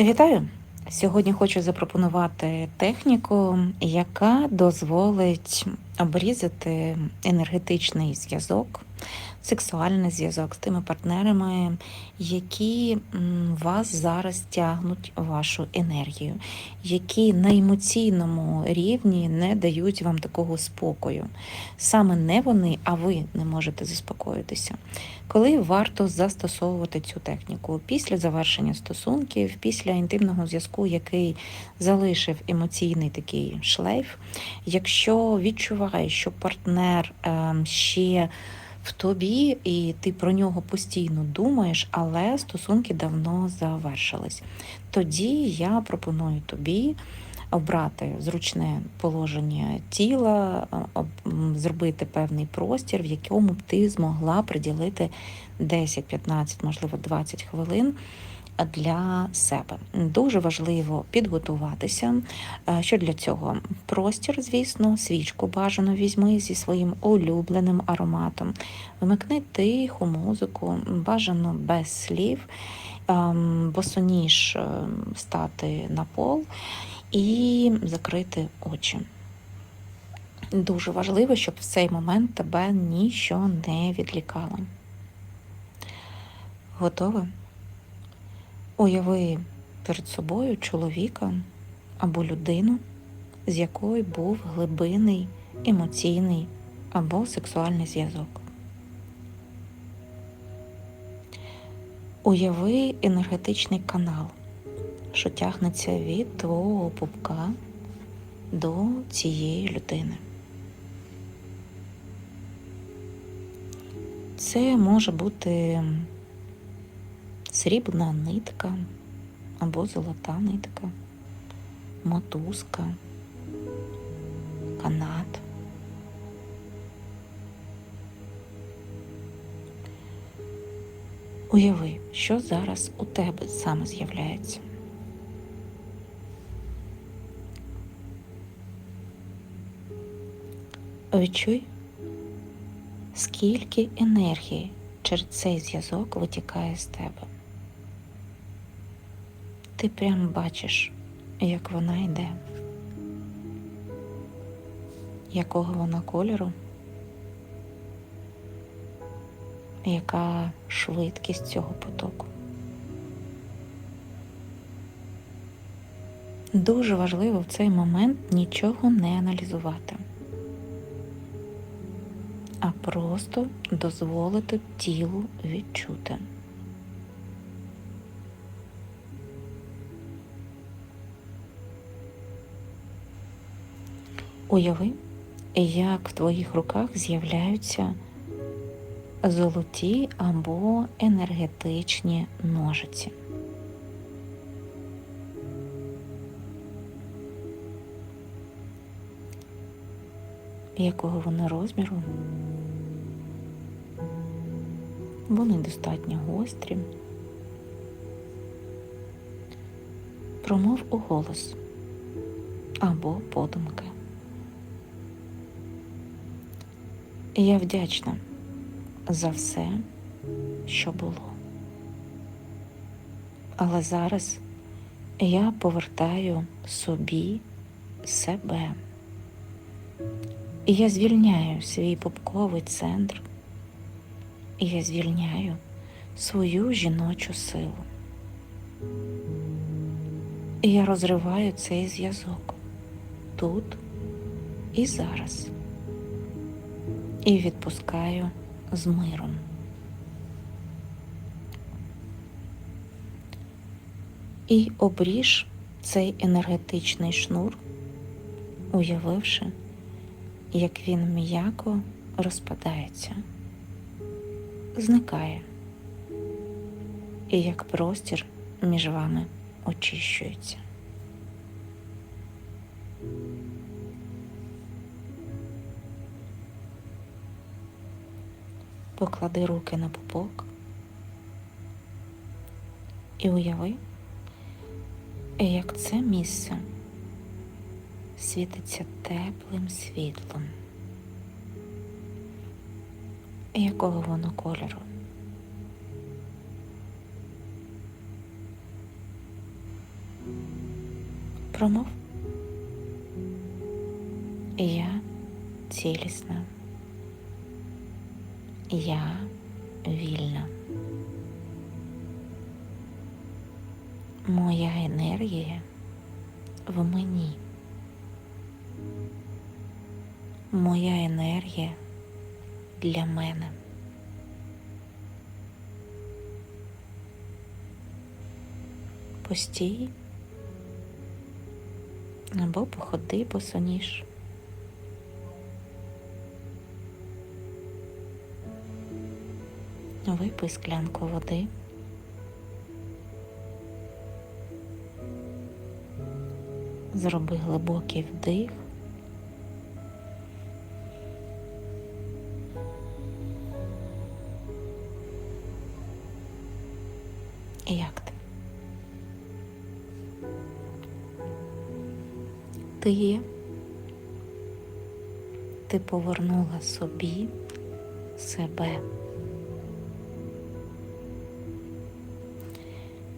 Вітаю! Сьогодні хочу запропонувати техніку, яка дозволить обрізати енергетичний зв'язок, сексуальний зв'язок з тими партнерами, які вас зараз тягнуть вашу енергію, які на емоційному рівні не дають вам такого спокою. Саме не вони, а ви не можете заспокоїтися. Коли варто застосовувати цю техніку після завершення стосунків, після інтимного зв'язку, який залишив емоційний такий шлейф, якщо відчуваєш, що партнер ем, ще в тобі, і ти про нього постійно думаєш, але стосунки давно завершились, тоді я пропоную тобі. Обрати зручне положення тіла, зробити певний простір, в якому б ти змогла приділити 10-15, можливо, 20 хвилин для себе. Дуже важливо підготуватися. Е, Що для цього? Простір, звісно, свічку бажано візьми зі своїм улюбленим ароматом. Вмикни тиху музику, бажано без слів, ем, босоніж ем, стати на пол і закрити очі. Дуже важливо, щоб в цей момент тебе ніщо не відлікало. Готова? Уяви перед собою чоловіка або людину, з якою був глибинний емоційний або сексуальний зв'язок. Уяви енергетичний канал, що тягнеться від твого пупка до цієї людини. Це може бути срібна нитка або золота нитка, мотузка, канат. Уяви, що зараз у тебе саме з'являється. Відчуй, скільки енергії через цей зв'язок витікає з тебе. Ти прямо бачиш, як вона йде, якого вона кольору, яка швидкість цього потоку. Дуже важливо в цей момент нічого не аналізувати, а просто дозволити тілу відчути. Уяви, як в твоїх руках з'являються золоті або енергетичні ножиці. Якого вони розміру? Вони достатньо гострі. Промов у голос або подумки. Я вдячна за все, що було. Але зараз я повертаю собі себе. І я звільняю свій пупковий центр, я звільняю свою жіночу силу. І я розриваю цей зв'язок тут і зараз і відпускаю з миром. І обріж цей енергетичний шнур, уявивши, як він м'яко розпадається, зникає, і як простір між вами очищується. Поклади руки на пупок і уяви, як це місце світиться теплим світлом. Якого воно кольору? Промов. Я цілісна. Я вільна. Моя енергія в мені. Моя енергія для мене. Постій або походи босоніж. Випий склянку води. Зроби глибокий вдих. Як ти? Ти є? Ти повернула собі себе.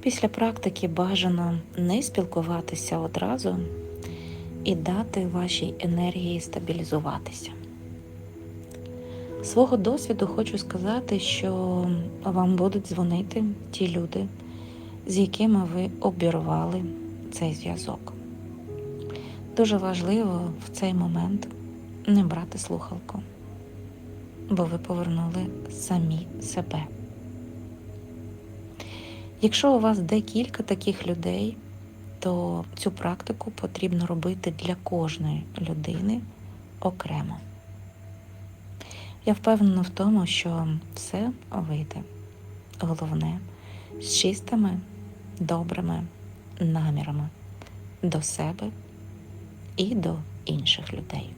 Після практики бажано не спілкуватися одразу і дати вашій енергії стабілізуватися. Свого досвіду хочу сказати, що вам будуть дзвонити ті люди, з якими ви обірвали цей зв'язок. Дуже важливо в цей момент не брати слухалку, бо ви повернули самі себе. Якщо у вас декілька таких людей, то цю практику потрібно робити для кожної людини окремо. Я впевнена в тому, що все вийде. Головне з чистими, добрими намірами до себе і до інших людей.